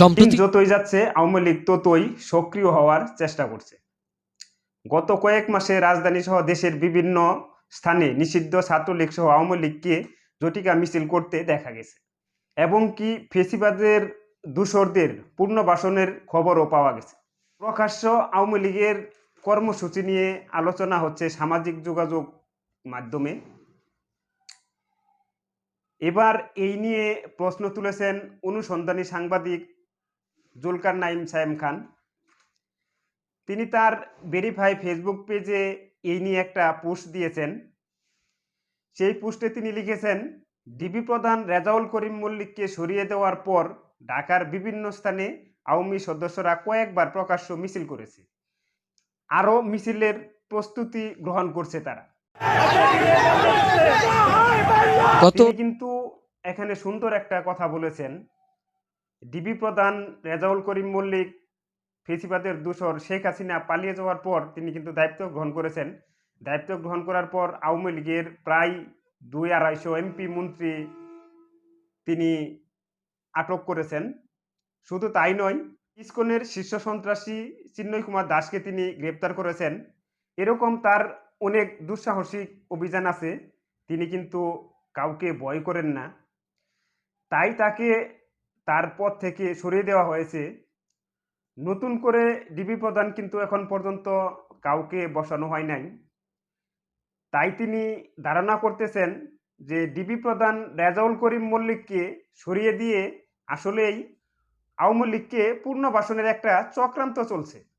সম্প্রতি যতই যাচ্ছে, আওয়ামী লীগ ততই সক্রিয় হওয়ার চেষ্টা করছে। গত কয়েক মাসে রাজধানী সহ দেশের বিভিন্ন স্থানে নিষিদ্ধ ছাত্রলীগ সহ আওয়ামী লীগকে জটিকা মিছিল করতে দেখা গেছে। এবং কি ফেসিবাদের দূষরদের পুনর্বাসনের খবরও পাওয়া গেছে। প্রকাশ্য আওয়ামী লীগের কর্মসূচি নিয়ে আলোচনা হচ্ছে সামাজিক যোগাযোগ মাধ্যমে। এবার এই নিয়ে প্রশ্ন তুলেছেন অনুসন্ধানী সাংবাদিক জুলকার নাইম সায়েম খান। তিনি তার ভেরিফাই ফেসবুক পেজে এই নিয়ে একটা পোস্ট দিয়েছেন। সেই পোস্টে তিনি লিখেছেন ডিবি প্রধান রেজাউল করিম মল্লিককে সরিয়ে দেওয়ার পর ঢাকার বিভিন্ন স্থানে আওয়ামী সদস্যরা কয়েকবার প্রকাশ্য মিছিল করেছে। আরও মিছিলের প্রস্তুতি গ্রহণ করছে তারা। গত কিন্তু এখানে সুন্দর একটা কথা বলেছেন। ডিবি প্রধান রেজাউল করিম মল্লিক, ফেসিবাদের দূষর শেখ হাসিনা পালিয়ে যাওয়ার পর তিনি কিন্তু দায়িত্ব গ্রহণ করেছেন। দায়িত্ব গ্রহণ করার পর আওয়ামী লীগের প্রায় দুই আড়াইশো এমপি মন্ত্রী তিনি আটক করেছেন। শুধু তাই নয়, ইসকনের শীর্ষ সন্ত্রাসী চিন্ময় কুমার দাসকে তিনি গ্রেপ্তার করেছেন। এরকম তার অনেক দুঃসাহসিক অভিযান আছে, তিনি কিন্তু কাউকে ভয় করেন না। তাই তাকে তার পদ থেকে সরিয়ে দেওয়া হয়েছে। নতুন করে ডিবি প্রধান কিন্তু এখন পর্যন্ত কাউকে বসানো হয় নাই। তাই তিনি ধারণা করতেছেন যে ডিবি প্রধান রেজাউল করিম মল্লিককে সরিয়ে দিয়ে আসলেই আওয়ামী লীগকে পূর্ণ বাসনের একটা চক্রান্ত চলছে।